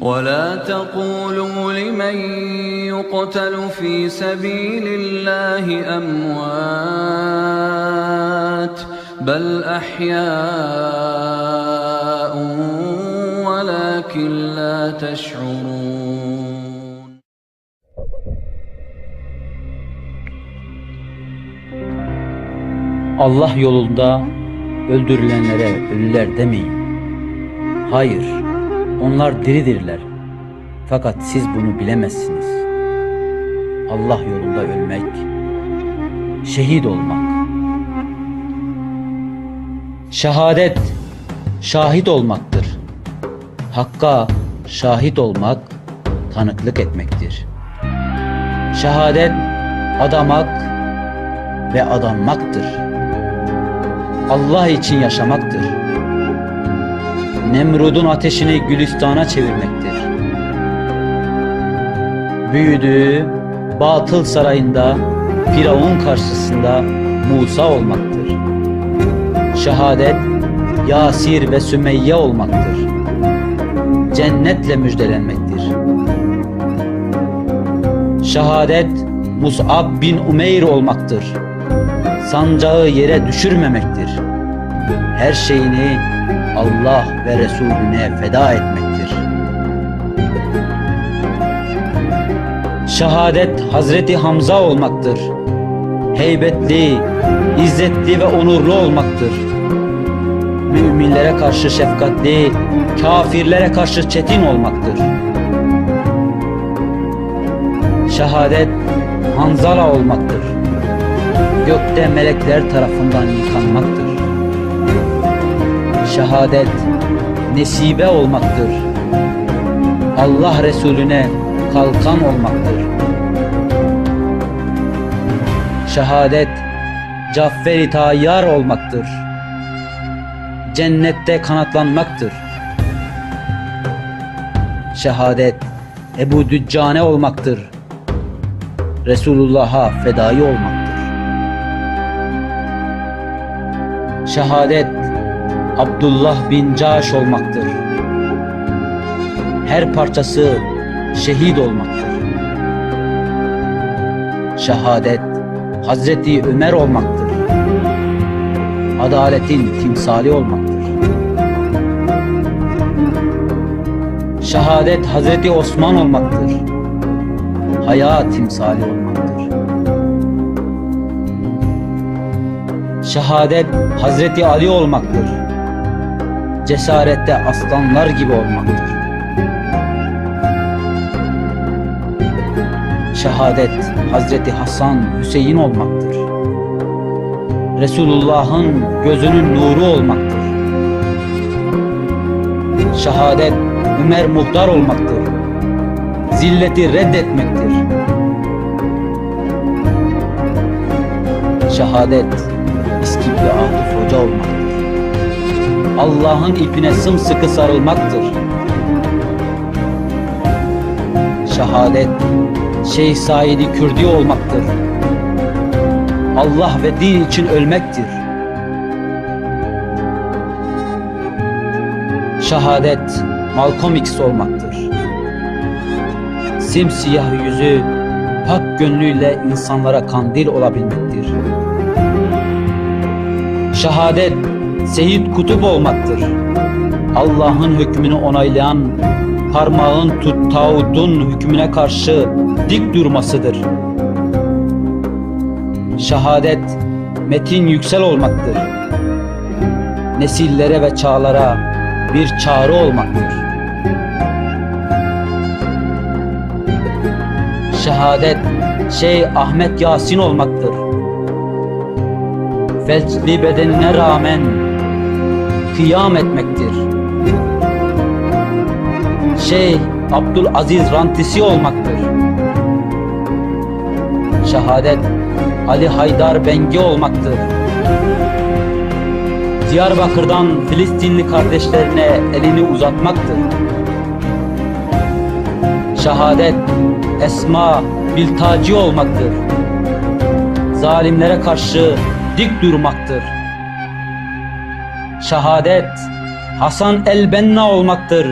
ولا تقولوا لمن يقتل في سبيل الله أموات بل أحياء ولكن لا تشعرون Allah yolunda öldürülenlere ölüler demeyin. Hayır, onlar diridirler. Fakat siz bunu bilemezsiniz. Allah yolunda ölmek, şehit olmak. Şehadet, şahit olmaktır. Hakka şahit olmak, tanıklık etmektir. Şehadet, adamak ve adanmaktır. Allah için yaşamaktır. Nemrud'un ateşini Gülistan'a çevirmektir. Büyüdüğü batıl sarayında Firavun karşısında Musa olmaktır. Şehadet Yasir ve Sümeyye olmaktır. Cennetle müjdelenmektir. Şehadet Mus'ab bin Umeyr olmaktır sancağı yere düşürmemektir. Her şeyini Allah ve Resulüne feda etmektir. Şehadet Hazreti Hamza olmaktır. Heybetli, izzetli ve onurlu olmaktır. Müminlere karşı şefkatli, kafirlere karşı çetin olmaktır. Şehadet Hanzala olmaktır gökte melekler tarafından yıkanmaktır. Şehadet nesibe olmaktır. Allah Resulüne kalkan olmaktır. Şehadet Cafferi tayyar olmaktır. Cennette kanatlanmaktır. Şehadet Ebu Düccane olmaktır. Resulullah'a fedai olmaktır. Şehadet Abdullah bin Caş olmaktır. Her parçası şehit olmaktır. Şehadet Hazreti Ömer olmaktır. Adaletin timsali olmaktır. Şehadet Hazreti Osman olmaktır. Haya timsali olmaktır. Şehadet Hazreti Ali olmaktır. Cesarette aslanlar gibi olmaktır. Şehadet Hazreti Hasan Hüseyin olmaktır. Resulullah'ın gözünün nuru olmaktır. Şehadet Ömer muhtar olmaktır. Zilleti reddetmektir. Şehadet İskipli Atıf Hoca olmaktır. Allah'ın ipine sımsıkı sarılmaktır. Şehadet Şeyh Said'i Kürdi olmaktır. Allah ve din için ölmektir. Şehadet Malcolm X olmaktır. Simsiyah yüzü pak gönlüyle insanlara kandil olabilmektir. Şehadet Seyyid Kutup olmaktır. Allah'ın hükmünü onaylayan parmağın tut tağutun hükmüne karşı dik durmasıdır. Şehadet metin yüksel olmaktır. Nesillere ve çağlara bir çağrı olmaktır. Şehadet Şeyh Ahmet Yasin olmaktır. Felçli bedenine rağmen kıyam etmektir. Şeyh Abdülaziz Rantisi olmaktır. Şehadet Ali Haydar Bengi olmaktır. Diyarbakır'dan Filistinli kardeşlerine elini uzatmaktır. Şehadet, esma, biltaci olmaktır. Zalimlere karşı dik durmaktır. Şehadet, Hasan el-Benna olmaktır.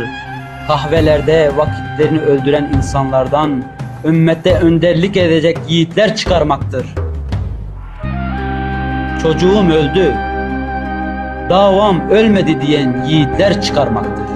Kahvelerde vakitlerini öldüren insanlardan ümmette önderlik edecek yiğitler çıkarmaktır. Çocuğum öldü, davam ölmedi diyen yiğitler çıkarmaktır.